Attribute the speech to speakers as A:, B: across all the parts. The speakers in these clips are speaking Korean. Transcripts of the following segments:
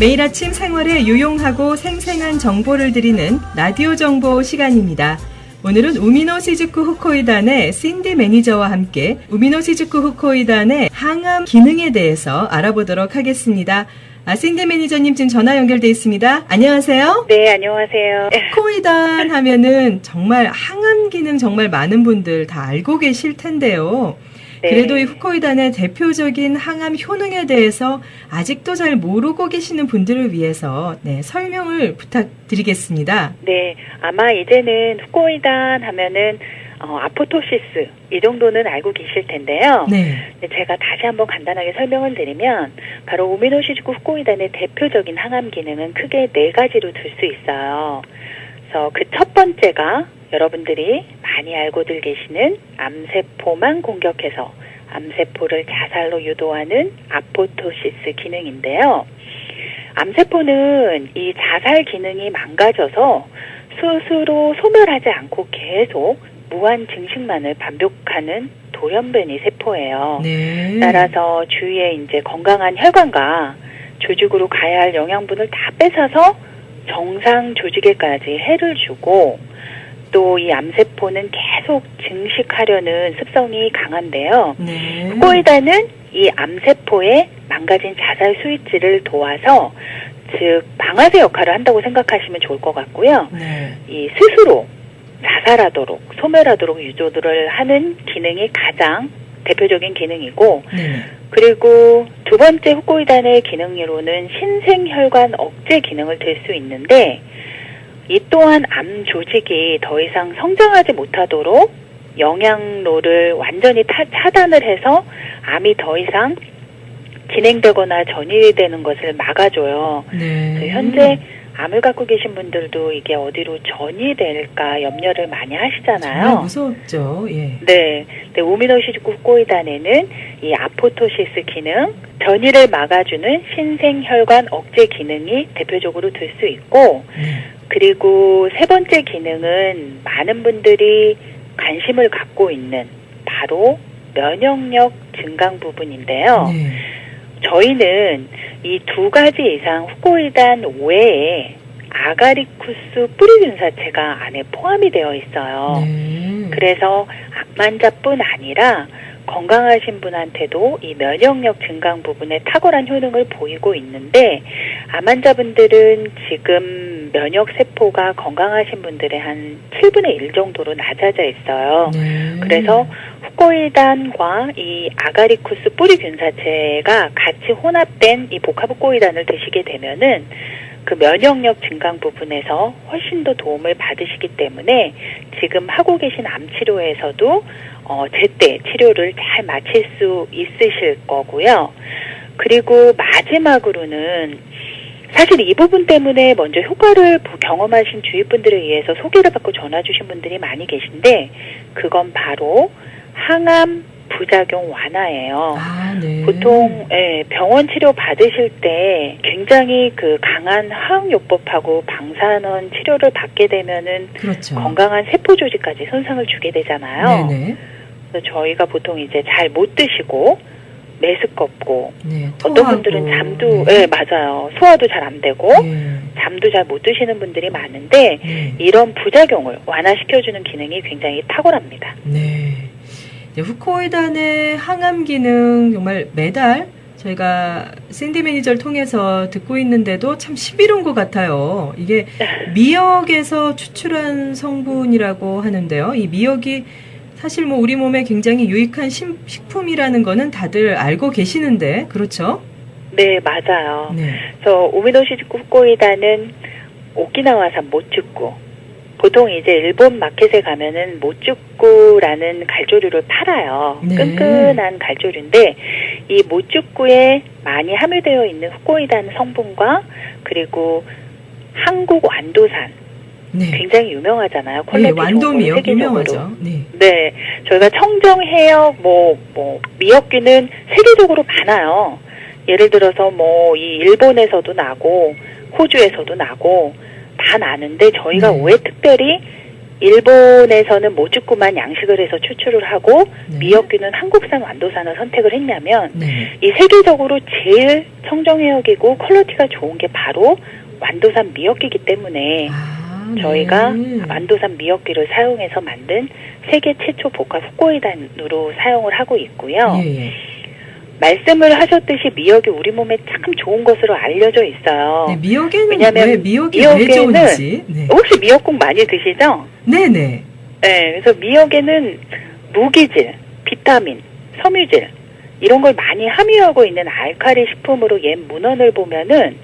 A: 매일 아침 생활에 유용하고 생생한 정보를 드리는 라디오 정보 시간입니다. 오늘은 우미노 시즈쿠 후코이단의 신디 매니저와 함께 우미노 시즈쿠 후코이단의 항암 기능에 대해서 알아보도록 하겠습니다. 아, 신디 매니저님 지금 전화 연결돼 있습니다. 안녕하세요.
B: 네, 안녕하세요.
A: 후코이단 하면은 정말 항암 기능 정말 많은 분들 다 알고 계실 텐데요.
B: 네.
A: 그래도 이 후코이단의 대표적인 항암 효능에 대해서 아직도 잘 모르고 계시는 분들을 위해서 네, 설명을 부탁드리겠습니다.
B: 네, 아마 이제는 후코이단 하면은 어, 아포토시스 이 정도는 알고 계실 텐데요.
A: 네.
B: 네, 제가 다시 한번 간단하게 설명을 드리면 바로 오미노시즈쿠 후코이단의 대표적인 항암 기능은 크게 네 가지로 들 수 있어요. 그래서 그 첫 번째가 여러분들이 많이 알고들 계시는 암세포만 공격해서 암세포를 자살로 유도하는 아포토시스 기능인데요. 암세포는 이 자살 기능이 망가져서 스스로 소멸하지 않고 계속 무한 증식만을 반복하는 돌연변이 세포예요.
A: 네.
B: 따라서 주위에 이제 건강한 혈관과 조직으로 가야 할 영양분을 다 뺏어서 정상 조직에까지 해를 주고 또 이 암세포는 계속 증식하려는 습성이 강한데요.
A: 네.
B: 후코이단은 이 암세포의 망가진 자살 스위치를 도와서 즉 방아쇠 역할을 한다고 생각하시면 좋을 것 같고요.
A: 네.
B: 이 스스로 자살하도록 소멸하도록 유도를 하는 기능이 가장 대표적인 기능이고
A: 네.
B: 그리고 두 번째 후코이단의 기능으로는 신생혈관 억제 기능을 들 수 있는데 이 또한 암 조직이 더 이상 성장하지 못하도록 영양로를 완전히 타- 차단을 해서 암이 더 이상 진행되거나 전이 되는 것을 막아줘요.
A: 네.
B: 현재 암을 갖고 계신 분들도 이게 어디로 전이 될까 염려를 많이 하시잖아요.
A: 무섭죠. 예.
B: 네, 네 오미노시즈쿠 꼬이단에는 이 아포토시스 기능, 전이를 막아주는 신생혈관 억제 기능이 대표적으로 들 수 있고,
A: 네.
B: 그리고 세 번째 기능은 많은 분들이 관심을 갖고 있는 바로 면역력 증강 부분인데요.
A: 네.
B: 저희는 이 두 가지 이상 후코이단 외에 아가리쿠스 뿌리균사체가 안에 포함이 되어 있어요.
A: 네.
B: 그래서 암환자뿐 아니라 건강하신 분한테도 이 면역력 증강 부분에 탁월한 효능을 보이고 있는데 암환자분들은 지금 면역 세포가 건강하신 분들의 한 7분의 1 정도로 낮아져 있어요.
A: 네.
B: 그래서 후코이단과 이 아가리쿠스 뿌리 균사체가 같이 혼합된 이 복합 후코이단을 드시게 되면은 그 면역력 증강 부분에서 훨씬 더 도움을 받으시기 때문에 지금 하고 계신 암 치료에서도 어, 제때 치료를 잘 마칠 수 있으실 거고요. 그리고 마지막으로는 사실 이 부분 때문에 먼저 효과를 부- 경험하신 주위 분들에 의해서 소개를 받고 전화 주신 분들이 많이 계신데 그건 바로 항암 부작용 완화예요.
A: 아, 네.
B: 보통 예, 병원 치료 받으실 때 굉장히 그 강한 화학요법하고 방사선 치료를 받게 되면은
A: 그렇죠.
B: 건강한 세포 조직까지 손상을 주게 되잖아요.
A: 네네.
B: 그래서 저희가 보통 이제 잘 못 드시고 메스껍고
A: 네.
B: 어떤 분들은 잠도
A: 네.
B: 예 맞아요 소화도 잘 안 되고
A: 네.
B: 잠도 잘 못 드시는 분들이 많은데
A: 네.
B: 이런 부작용을 완화시켜주는 기능이 굉장히 탁월합니다.
A: 네. 네, 후코이단의 항암 기능 정말 매달 저희가 샌디 매니저를 통해서 듣고 있는데도 참 신비로운 것 같아요. 이게 미역에서 추출한 성분이라고 하는데요. 이 미역이 사실 뭐 우리 몸에 굉장히 유익한 신- 식품이라는 거는 다들 알고 계시는데 그렇죠?
B: 네 맞아요.
A: 네.
B: 그래서 오미노시즈쿠 후코이다는 오키나와산 모쭈꾸 보통 이제 일본 마켓에 가면은 모쭈꾸라는 갈조류를 팔아요.
A: 네.
B: 끈끈한 갈조류인데 이 모쭈꾸에 많이 함유되어 있는 후코이단 성분과 그리고 한국 완도산
A: 네.
B: 굉장히 유명하잖아요.
A: 네,
B: 퀄리티
A: 완도미역. 유명하죠. 네.
B: 네, 저희가 청정 해역 뭐 뭐 미역귀는 세계적으로 많아요. 예를 들어서 뭐 이 일본에서도 나고 호주에서도 나고 다 나는데 저희가
A: 네.
B: 왜 특별히 일본에서는 모주꾸만 양식을 해서 추출을 하고
A: 네.
B: 미역귀는 한국산 완도산을 선택을 했냐면
A: 네.
B: 이 세계적으로 제일 청정해역이고 퀄리티가 좋은 게 바로 완도산 미역귀이기 때문에
A: 아,
B: 저희가
A: 네.
B: 완도산 미역귀를 사용해서 만든 세계 최초 복합 후코이단으로 사용을 하고 있고요.
A: 예, 예.
B: 말씀을 하셨듯이 미역이 우리 몸에 참 좋은 것으로 알려져 있어요.
A: 네, 미역에는
B: 왜냐면
A: 왜 미역이 왜
B: 미역에는
A: 좋은지. 네.
B: 혹시 미역국 많이 드시죠?
A: 네, 네.
B: 네, 그래서 미역에는 무기질, 비타민, 섬유질 이런 걸 많이 함유하고 있는 알칼리 식품으로 옛 문헌을 보면은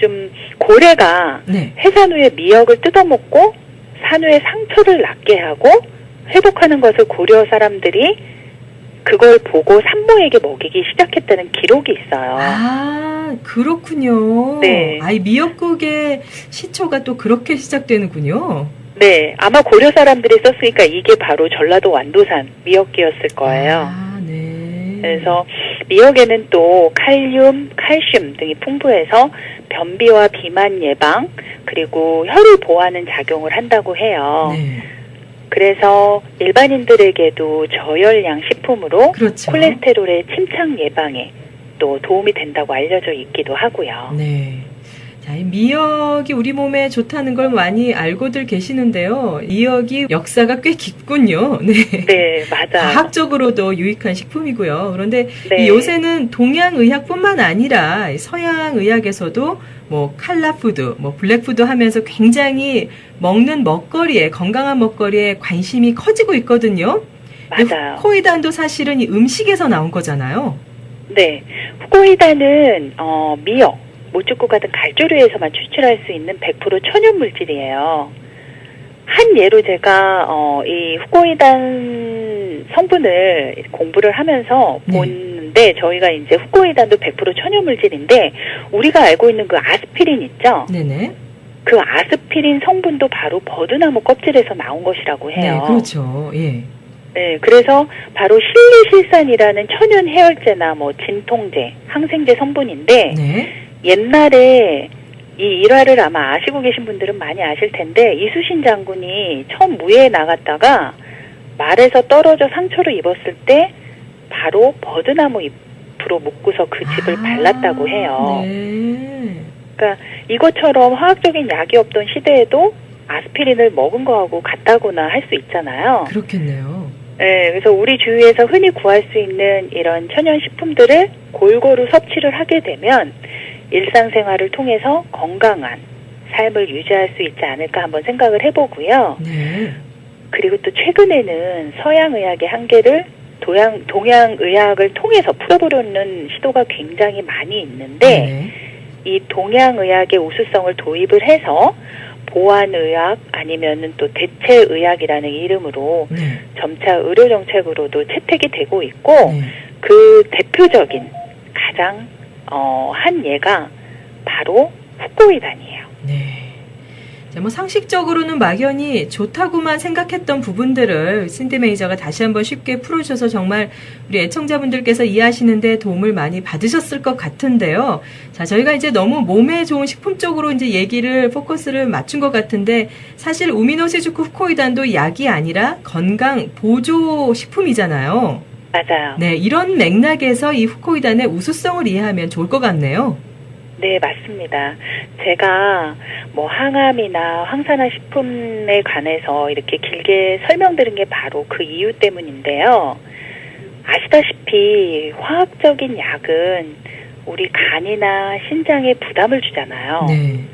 B: 좀 고래가
A: 네.
B: 해산 후에 미역을 뜯어먹고 산후에 상처를 낫게 하고 회복하는 것을 고려 사람들이 그걸 보고 산모에게 먹이기 시작했다는 기록이 있어요.
A: 아, 그렇군요.
B: 네.
A: 아이 미역국의 시초가 또 그렇게 시작되는군요.
B: 네, 아마 고려 사람들이 썼으니까 이게 바로 전라도 완도산 미역기였을 거예요.
A: 아, 네.
B: 그래서 미역에는 또 칼륨, 칼슘 등이 풍부해서 변비와 비만 예방 그리고 혈을 보호하는 작용을 한다고 해요.
A: 네.
B: 그래서 일반인들에게도 저열량 식품으로
A: 그렇죠.
B: 콜레스테롤의 침착 예방에 또 도움이 된다고 알려져 있기도 하고요.
A: 네. 미역이 우리 몸에 좋다는 걸 많이 알고들 계시는데요. 미역이 역사가 꽤 깊군요. 네.
B: 네, 맞아요.
A: 과학적으로도 유익한 식품이고요. 그런데
B: 네.
A: 이 요새는 동양 의학뿐만 아니라 서양 의학에서도 뭐 칼라푸드, 뭐 블랙푸드 하면서 굉장히 먹는 먹거리에 건강한 먹거리에 관심이 커지고 있거든요.
B: 맞아요.
A: 코이단도 사실은 이 음식에서 나온 거잖아요.
B: 네. 후코이단은 어, 미역, 모쭈국 같은 갈조류에서만 추출할 수 있는 100% 천연 물질이에요. 한 예로 제가 어, 이 후코이단 성분을 공부를 하면서
A: 네.
B: 보는데 저희가 이제 후코이단도 100% 천연 물질인데 우리가 알고 있는 그 아스피린 있죠?
A: 네네.
B: 그 아스피린 성분도 바로 버드나무 껍질에서 나온 것이라고 해요.
A: 네, 그렇죠. 예.
B: 네, 그래서 바로 실리실산이라는 천연 해열제나 뭐 진통제, 항생제 성분인데
A: 네.
B: 옛날에 이 일화를 아마 아시고 계신 분들은 많이 아실 텐데 이수신 장군이 처음 무예에 나갔다가 말에서 떨어져 상처를 입었을 때 바로 버드나무 잎으로 묶고서 그 집을
A: 아,
B: 발랐다고 해요.
A: 네.
B: 그러니까 이것처럼 화학적인 약이 없던 시대에도 아스피린을 먹은 거하고 같다거나 할 수 있잖아요.
A: 그렇겠네요.
B: 네, 그래서 우리 주위에서 흔히 구할 수 있는 이런 천연 식품들을 골고루 섭취를 하게 되면 일상생활을 통해서 건강한 삶을 유지할 수 있지 않을까 한번 생각을 해보고요.
A: 네.
B: 그리고 또 최근에는 서양 의학의 한계를 동양, 동양 의학을 통해서 풀어보려는 시도가 굉장히 많이 있는데
A: 네.
B: 이 동양 의학의 우수성을 도입을 해서 보완의학 아니면은 또 대체의학이라는 이름으로
A: 네.
B: 점차 의료 정책으로도 채택이 되고 있고
A: 네.
B: 그 대표적인 가장 어, 한 예가 바로 후코이단이에요.
A: 네. 자, 뭐 상식적으로는 막연히 좋다고만 생각했던 부분들을 신디 매니저가 다시 한번 쉽게 풀어주셔서 정말 우리 애청자분들께서 이해하시는데 도움을 많이 받으셨을 것 같은데요. 자, 저희가 이제 너무 몸에 좋은 식품 쪽으로 이제 얘기를 포커스를 맞춘 것 같은데 사실 우미노시주쿠 후코이단도 약이 아니라 건강 보조 식품이잖아요.
B: 맞아요.
A: 네, 이런 맥락에서 이 후코이단의 우수성을 이해하면 좋을 것 같네요.
B: 네, 맞습니다. 제가 뭐 항암이나 항산화 식품에 관해서 이렇게 길게 설명드린 게 바로 그 이유 때문인데요. 아시다시피 화학적인 약은 우리 간이나 신장에 부담을 주잖아요.
A: 네.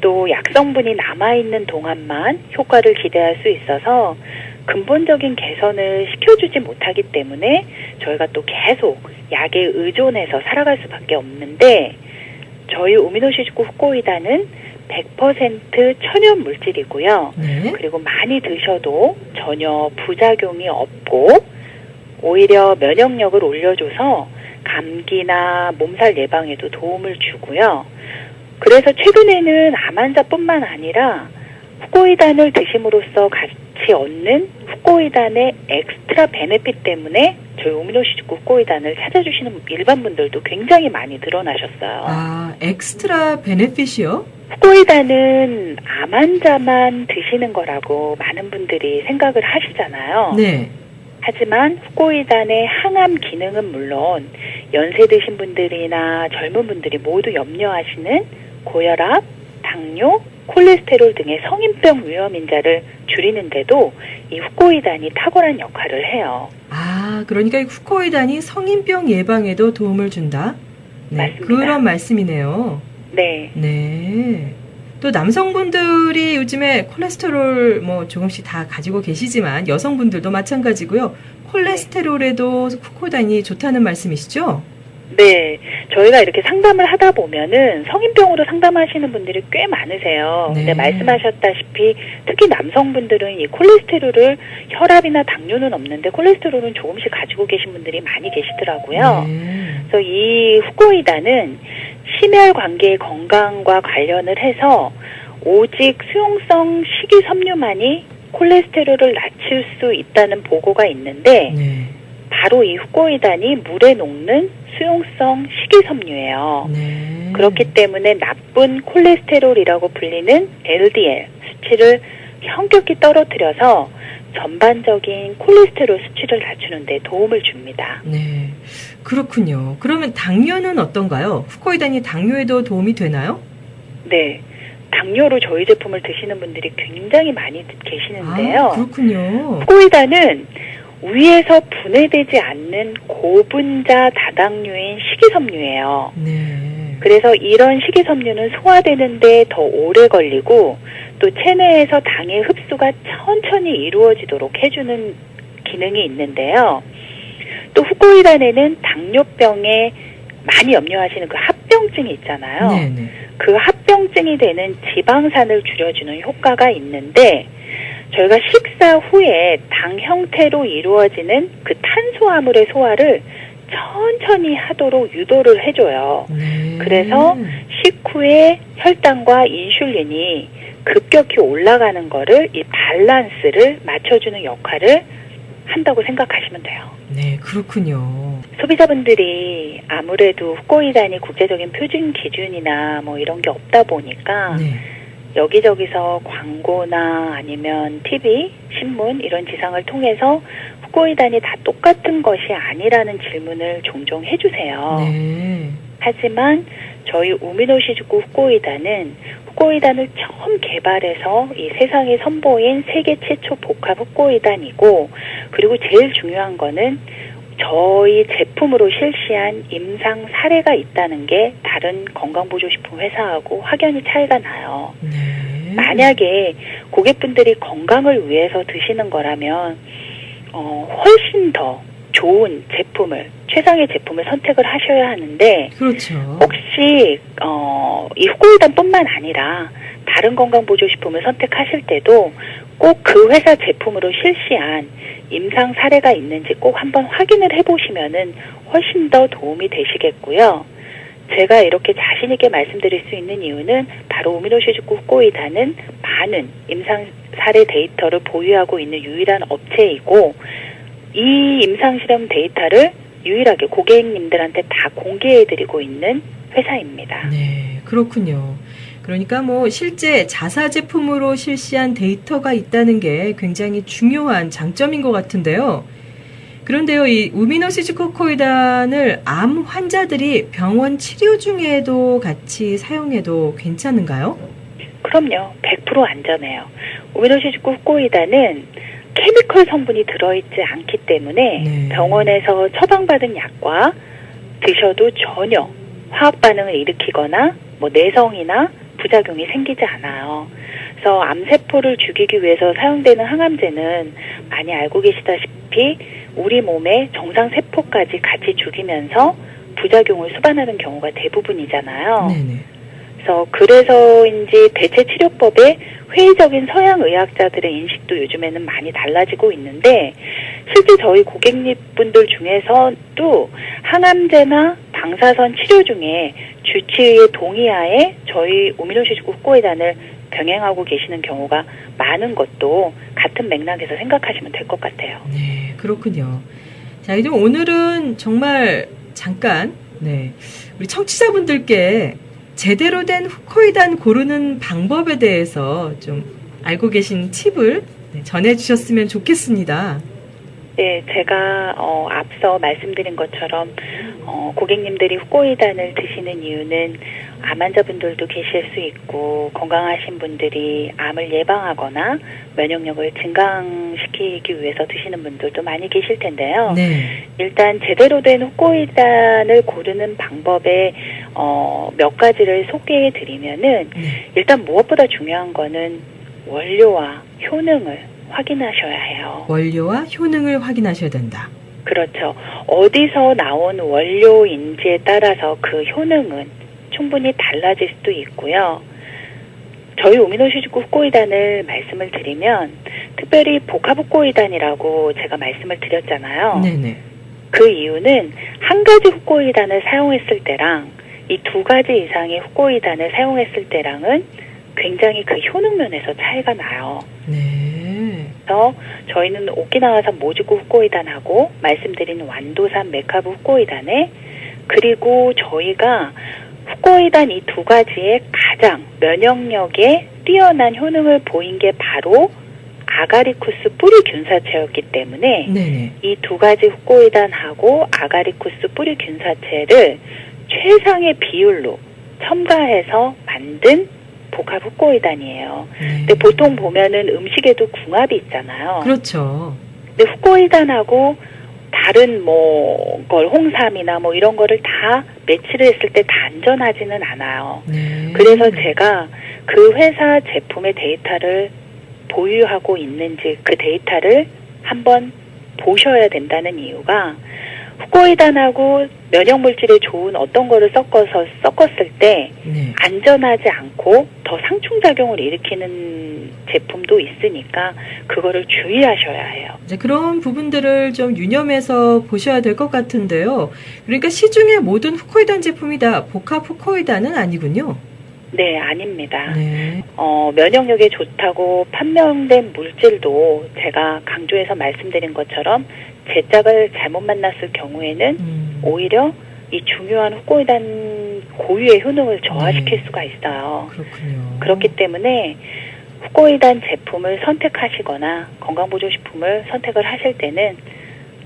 B: 또 약성분이 남아있는 동안만 효과를 기대할 수 있어서 근본적인 개선을 시켜주지 못하기 때문에 저희가 또 계속 약에 의존해서 살아갈 수밖에 없는데 저희 오미노시즈쿠 후코이다는 100% 천연 물질이고요.
A: 네.
B: 그리고 많이 드셔도 전혀 부작용이 없고 오히려 면역력을 올려줘서 감기나 몸살 예방에도 도움을 주고요. 그래서 최근에는 암 환자뿐만 아니라 후코이단을 드심으로써 같이 얻는 후코이단의 엑스트라 베네핏 때문에 저희 오미노시즈쿠 후코이단을 찾아주시는 일반 분들도 굉장히 많이 늘어나셨어요.
A: 아, 엑스트라 베네핏이요?
B: 후코이단은 암 환자만 드시는 거라고 많은 분들이 생각을 하시잖아요.
A: 네.
B: 하지만 후코이단의 항암 기능은 물론 연세 드신 분들이나 젊은 분들이 모두 염려하시는 고혈압, 당뇨, 콜레스테롤 등의 성인병 위험 인자를 줄이는데도 이 후코이단이 탁월한 역할을 해요.
A: 아, 그러니까 이 후코이단이 성인병 예방에도 도움을 준다? 네,
B: 맞습니다.
A: 그런 말씀이네요.
B: 네.
A: 네. 또 남성분들이 요즘에 콜레스테롤 뭐 조금씩 다 가지고 계시지만 여성분들도 마찬가지고요. 콜레스테롤에도 후코단이 좋다는 말씀이시죠?
B: 네. 저희가 이렇게 상담을 하다 보면은 성인병으로 상담하시는 분들이 꽤 많으세요.
A: 네.
B: 근데 말씀하셨다시피 특히 남성분들은 이 콜레스테롤을 혈압이나 당뇨는 없는데 콜레스테롤은 조금씩 가지고 계신 분들이 많이 계시더라고요.
A: 네.
B: 그래서 이 후코이단은 심혈 관계의 건강과 관련을 해서 오직 수용성 식이섬유만이 콜레스테롤을 낮출 수 있다는 보고가 있는데
A: 네.
B: 바로 이 후코이단이 물에 녹는 수용성 식이섬유예요.
A: 네.
B: 그렇기 때문에 나쁜 콜레스테롤이라고 불리는 LDL 수치를 현격히 떨어뜨려서 전반적인 콜레스테롤 수치를 낮추는 데 도움을 줍니다.
A: 네. 그렇군요. 그러면 당뇨는 어떤가요? 후코이단이 당뇨에도 도움이 되나요?
B: 네. 당뇨로 저희 제품을 드시는 분들이 굉장히 많이 계시는데요.
A: 아, 그렇군요.
B: 후코이단은 위에서 분해되지 않는 고분자 다당류인 식이섬유예요.
A: 네.
B: 그래서 이런 식이섬유는 소화되는데 더 오래 걸리고 또 체내에서 당의 흡수가 천천히 이루어지도록 해주는 기능이 있는데요. 또 후코이단에는 당뇨병에 많이 염려하시는 그 합병증이 있잖아요.
A: 네, 네.
B: 그 합병증이 되는 지방산을 줄여주는 효과가 있는데 저희가 식사 후에 당 형태로 이루어지는 그 탄수화물의 소화를 천천히 하도록 유도를 해줘요.
A: 네.
B: 그래서 식후에 혈당과 인슐린이 급격히 올라가는 거를 이 밸런스를 맞춰주는 역할을 한다고 생각하시면 돼요.
A: 네, 그렇군요.
B: 소비자분들이 아무래도 후코이단이 국제적인 표준 기준이나 뭐 이런 게 없다 보니까
A: 네.
B: 여기저기서 광고나 아니면 TV, 신문 이런 지상을 통해서 후코이단이 다 똑같은 것이 아니라는 질문을 종종 해주세요.
A: 네.
B: 하지만 저희 우미노시즈쿠 후코이단은 후코이단을 처음 개발해서 이 세상에 선보인 세계 최초 복합 후코이단이고 그리고 제일 중요한 거는 저희 제품으로 실시한 임상 사례가 있다는 게 다른 건강보조식품 회사하고 확연히 차이가 나요.
A: 네.
B: 만약에 고객분들이 건강을 위해서 드시는 거라면 어, 훨씬 더 좋은 제품을 최상의 제품을 선택을 하셔야 하는데
A: 그렇죠.
B: 혹시 어, 이 후코이단뿐만 아니라 다른 건강보조식품을 선택하실 때도 꼭 그 회사 제품으로 실시한 임상 사례가 있는지 꼭 한번 확인을 해보시면은 훨씬 더 도움이 되시겠고요. 제가 이렇게 자신 있게 말씀드릴 수 있는 이유는 바로 오미노시즈쿠 후코이단은 많은 임상 사례 데이터를 보유하고 있는 유일한 업체이고 이 임상 실험 데이터를 유일하게 고객님들한테 다 공개해드리고 있는 회사입니다.
A: 네, 그렇군요. 그러니까 뭐 실제 자사 제품으로 실시한 데이터가 있다는 게 굉장히 중요한 장점인 것 같은데요. 그런데요, 이 우미노시즈 코코이단을 암 환자들이 병원 치료 중에도 같이 사용해도 괜찮은가요?
B: 그럼요. 100% 안전해요. 오미노시즈쿠 후코이단은 케미컬 성분이 들어있지 않기 때문에
A: 네.
B: 병원에서 처방받은 약과 드셔도 전혀 화학 반응을 일으키거나 뭐 내성이나 부작용이 생기지 않아요. 그래서 암세포를 죽이기 위해서 사용되는 항암제는 많이 알고 계시다시피 우리 몸의 정상 세포까지 같이 죽이면서 부작용을 수반하는 경우가 대부분이잖아요.
A: 네네.
B: 그래서 그래서인지 대체 치료법에 회의적인 서양 의학자들의 인식도 요즘에는 많이 달라지고 있는데 실제 저희 고객님분들 중에서도 항암제나 방사선 치료 중에 주치의의 동의하에 저희 오미노시즈쿠 후코이단을 병행하고 계시는 경우가 많은 것도 같은 맥락에서 생각하시면 될 것 같아요.
A: 네, 그렇군요. 자, 이제 오늘은 정말 잠깐, 네. 우리 청취자분들께 제대로 된 후코이단 고르는 방법에 대해서 좀 알고 계신 팁을 네, 전해주셨으면 좋겠습니다.
B: 네, 제가 어, 앞서 말씀드린 것처럼 어, 고객님들이 후코이단을 드시는 이유는 암 환자분들도 계실 수 있고 건강하신 분들이 암을 예방하거나 면역력을 증강시키기 위해서 드시는 분들도 많이 계실 텐데요.
A: 네.
B: 일단 제대로 된 후코이단을 고르는 방법에 어, 몇 가지를 소개해 드리면은
A: 네.
B: 일단 무엇보다 중요한 거는 원료와 효능을 확인하셔야 해요.
A: 원료와 효능을 확인하셔야 된다.
B: 그렇죠. 어디서 나온 원료인지에 따라서 그 효능은 충분히 달라질 수도 있고요. 저희 오미노시즈쿠 후코이단을 말씀을 드리면 특별히 복합 후코이단이라고 제가 말씀을 드렸잖아요.
A: 네네.
B: 그 이유는 한 가지 후코이단을 사용했을 때랑 이 두 가지 이상의 후코이단을 사용했을 때랑은 굉장히 그 효능 면에서 차이가 나요.
A: 네.
B: 그래서 저희는 오키나와산 모주쿠 후코이단하고 말씀드린 완도산 메카부 후코이단에 그리고 저희가 후코이단 이 두 가지의 가장 면역력에 뛰어난 효능을 보인 게 바로 아가리쿠스 뿌리 균사체였기 때문에. 이 두 가지 후코이단하고 아가리쿠스 뿌리 균사체를 최상의 비율로 첨가해서 만든 복합 후코이단이에요.
A: 네.
B: 근데 보통 보면은 음식에도 궁합이 있잖아요.
A: 그렇죠.
B: 근데 후코이단하고 다른 뭐 걸 홍삼이나 뭐 이런 거를 다 매치를 했을 때다 안전하지는 않아요.
A: 네.
B: 그래서 제가 그 회사 제품의 데이터를 보유하고 있는지 그 데이터를 한번 보셔야 된다는 이유가 후코이단하고 면역 물질에 좋은 어떤 거를 섞어서 섞었을 때
A: 네.
B: 안전하지 않고 더 상충 작용을 일으키는 제품도 있으니까 그거를 주의하셔야 해요.
A: 이제 그런 부분들을 좀 유념해서 보셔야 될 것 같은데요. 그러니까 시중의 모든 후코이단 제품이 다 복합 후코이단은 아니군요.
B: 네, 아닙니다.
A: 네.
B: 어, 면역력에 좋다고 판명된 물질도 제가 강조해서 말씀드린 것처럼 제짝을 잘못 만났을 경우에는
A: 음.
B: 오히려 이 중요한 후코이단 고유의 효능을 저하시킬
A: 네.
B: 수가 있어요.
A: 그렇군요.
B: 그렇기 때문에 후코이단 제품을 선택하시거나 건강보조식품을 선택을 하실 때는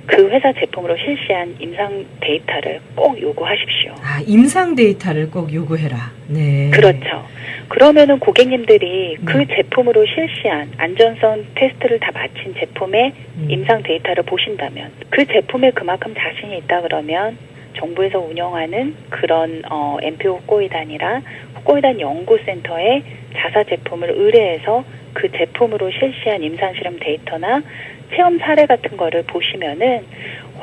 B: 그 회사 제품으로 실시한 임상 데이터를 꼭 요구하십시오.
A: 아, 임상 데이터를 꼭 요구해라. 네.
B: 그렇죠. 그러면은 고객님들이 그
A: 네.
B: 제품으로 실시한 안전성 테스트를 다 마친 제품의
A: 음.
B: 임상 데이터를 보신다면 그 제품에 그만큼 자신이 있다 그러면 정부에서 운영하는 그런 어, MPO 후코이단이라 후코이단 연구센터에 자사 제품을 의뢰해서 그 제품으로 실시한 임상 실험 데이터나 체험 사례 같은 거를 보시면은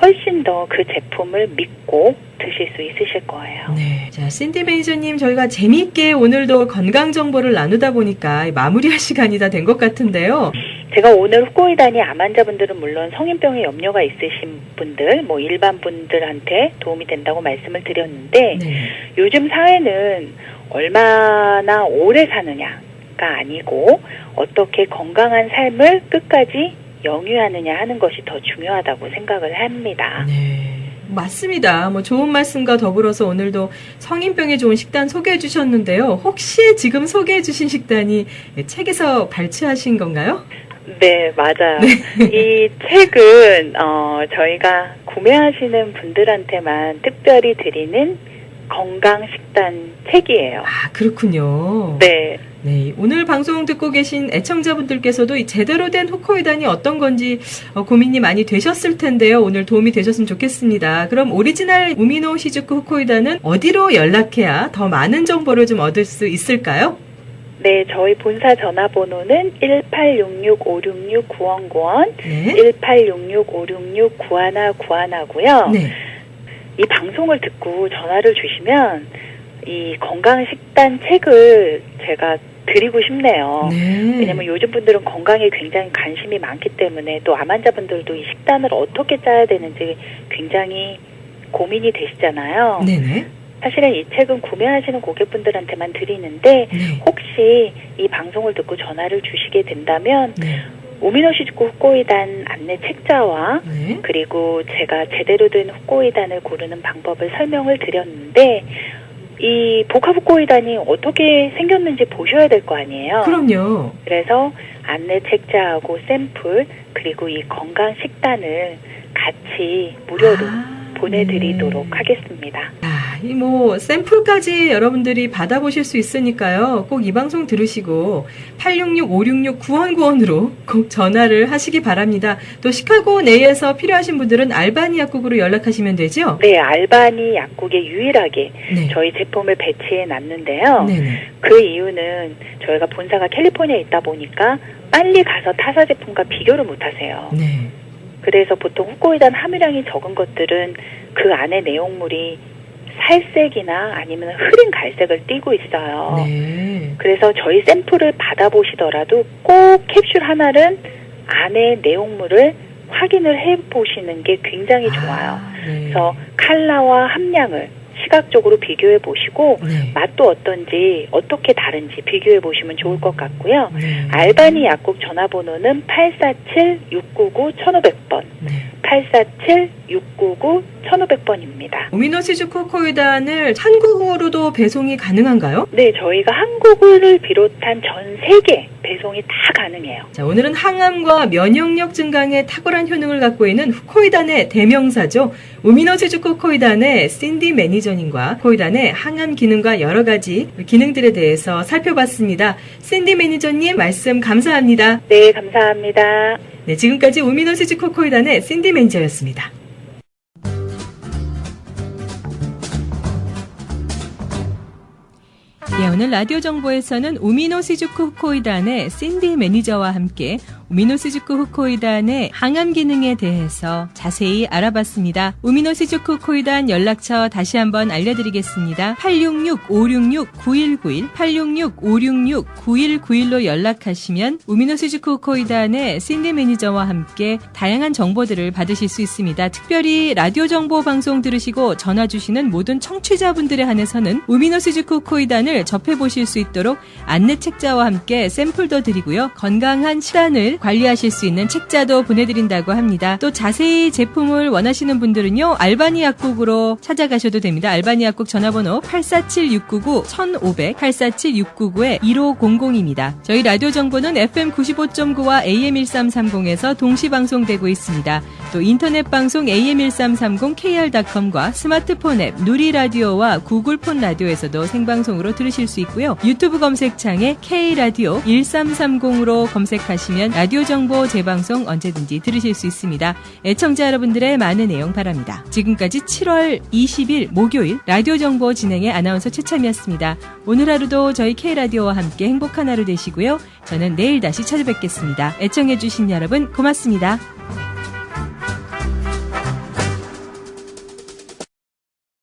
B: 훨씬 더 그 제품을 믿고 드실 수 있으실 거예요.
A: 네. 자, 신디 매니저님, 저희가 재미있게 오늘도 건강 정보를 나누다 보니까 마무리할 시간이 다 된 것 같은데요.
B: 제가 오늘 후코이단이 암 환자분들은 물론 성인병에 염려가 있으신 분들, 뭐 일반 분들한테 도움이 된다고 말씀을 드렸는데
A: 네.
B: 요즘 사회는 얼마나 오래 사느냐가 아니고 어떻게 건강한 삶을 끝까지 영위하느냐 하는 것이 더 중요하다고 생각을 합니다.
A: 네. 맞습니다. 뭐 좋은 말씀과 더불어서 오늘도 성인병에 좋은 식단 소개해 주셨는데요. 혹시 지금 소개해 주신 식단이 책에서 발췌하신 건가요?
B: 네, 맞아요. 이 책은 어, 저희가 구매하시는 분들한테만 특별히 드리는 건강 식단 책이에요.
A: 아, 그렇군요.
B: 네.
A: 네, 오늘 방송 듣고 계신 애청자분들께서도 이 제대로 된 후코이단이 어떤 건지 어, 고민이 많이 되셨을 텐데요. 오늘 도움이 되셨으면 좋겠습니다. 그럼 오리지널 우미노 시즈쿠 후코이단은 어디로 연락해야 더 많은 정보를 좀 얻을 수 있을까요?
B: 네, 저희 본사 전화번호는 1866-566-9191,
A: 네.
B: 1866-566-9191고요.
A: 네.
B: 이 방송을 듣고 전화를 주시면 이 건강 식단 책을 제가 드리고 싶네요.
A: 네.
B: 왜냐면 요즘 분들은 건강에 굉장히 관심이 많기 때문에 또 암 환자분들도 이 식단을 어떻게 짜야 되는지 굉장히 고민이 되시잖아요.
A: 네네.
B: 사실은 이 책은 구매하시는 고객분들한테만 드리는데
A: 네.
B: 혹시 이 방송을 듣고 전화를 주시게 된다면
A: 네.
B: 오미노시즈쿠 후코이단 안내 책자와
A: 네.
B: 그리고 제가 제대로 된 후코이단을 고르는 방법을 설명을 드렸는데 이 복합 후코이단이 어떻게 생겼는지 보셔야 될 거 아니에요.
A: 그럼요.
B: 그래서 안내 책자하고 샘플 그리고 이 건강 식단을 같이 무료로
A: 아,
B: 보내드리도록
A: 네.
B: 하겠습니다.
A: 아, 이 뭐 샘플까지 여러분들이 받아보실 수 있으니까요. 꼭 이 방송 들으시고 866-566-9191으로 꼭 전화를 하시기 바랍니다. 또 시카고 내에서 필요하신 분들은 알바니 약국으로 연락하시면 되죠?
B: 네, 알바니 약국에 유일하게
A: 네.
B: 저희 제품을 배치해 놨는데요.
A: 네네.
B: 그 이유는 저희가 본사가 캘리포니아에 있다 보니까 빨리 가서 타사 제품과 비교를 못 하세요.
A: 네.
B: 그래서 보통 후코이단 함유량이 적은 것들은 그 안에 내용물이 살색이나 아니면 흐린 갈색을 띠고 있어요.
A: 네.
B: 그래서 저희 샘플을 받아보시더라도 꼭 캡슐 하나는 안에 내용물을 확인을 해 보시는 게 굉장히 좋아요.
A: 아, 네.
B: 그래서 칼라와 함량을 시각적으로 비교해 보시고
A: 네.
B: 맛도 어떤지 어떻게 다른지 비교해 보시면 좋을 것 같고요.
A: 네.
B: 알바니 약국 전화번호는 847-699-1500번,
A: 네.
B: 847-699-1500번입니다.
A: 오미노시즈 코코이단을 한국으로도 배송이 가능한가요?
B: 네, 저희가 한국을 비롯한 전 세계 배송이 다 가능해요.
A: 자, 오늘은 항암과 면역력 증강에 탁월한 효능을 갖고 있는 후코이단의 대명사죠. 우미노시즈 코코이단의 신디 매니저님과 코이단의 항암 기능과 여러 가지 기능들에 대해서 살펴봤습니다. 신디 매니저님 말씀 감사합니다.
B: 네, 감사합니다.
A: 네, 지금까지 우미노시즈 코코이단의 신디 매니저였습니다. 예, 오늘 라디오 정보에서는 우미노 시즈쿠 후코이단의 신디 매니저와 함께 우미노시즈쿠 후코이단의 항암 기능에 대해서 자세히 알아봤습니다. 우미노시즈쿠 후코이단 연락처 다시 한번 알려드리겠습니다. 866-566-9191, 866-566-9191로 연락하시면 우미노시즈쿠 후코이단의 신디 매니저와 함께 다양한 정보들을 받으실 수 있습니다. 특별히 라디오 정보 방송 들으시고 전화 주시는 모든 청취자분들에 한해서는 우미노시즈쿠 후코이단을 접해보실 수 있도록 안내 책자와 함께 샘플도 드리고요. 건강한 식단을 관리하실 수 있는 책자도 보내드린다고 합니다. 또 자세히 제품을 원하시는 분들은요. 알바니 약국으로 찾아가셔도 됩니다. 알바니 약국 전화번호 847-699-1500, 847-699-1500입니다. 저희 라디오 정보는 FM 95.9와 AM 1330에서 동시 방송되고 있습니다. 또 인터넷 방송 AM1330 KR.com과 스마트폰 앱 누리 라디오와 구글 폰 라디오에서도 생방송으로 들으실 수 있고요. 유튜브 검색창에 K라디오 1330으로 검색하시면 라디오 정보 재방송 언제든지 들으실 수 있습니다. 애청자 여러분들의 많은 애용 바랍니다. 지금까지 7월 20일 목요일 라디오 정보 진행의 아나운서 최참이었습니다. 오늘 하루도 저희 K라디오와 함께 행복한 하루 되시고요. 저는 내일 다시 찾아뵙겠습니다. 애청해주신 여러분 고맙습니다.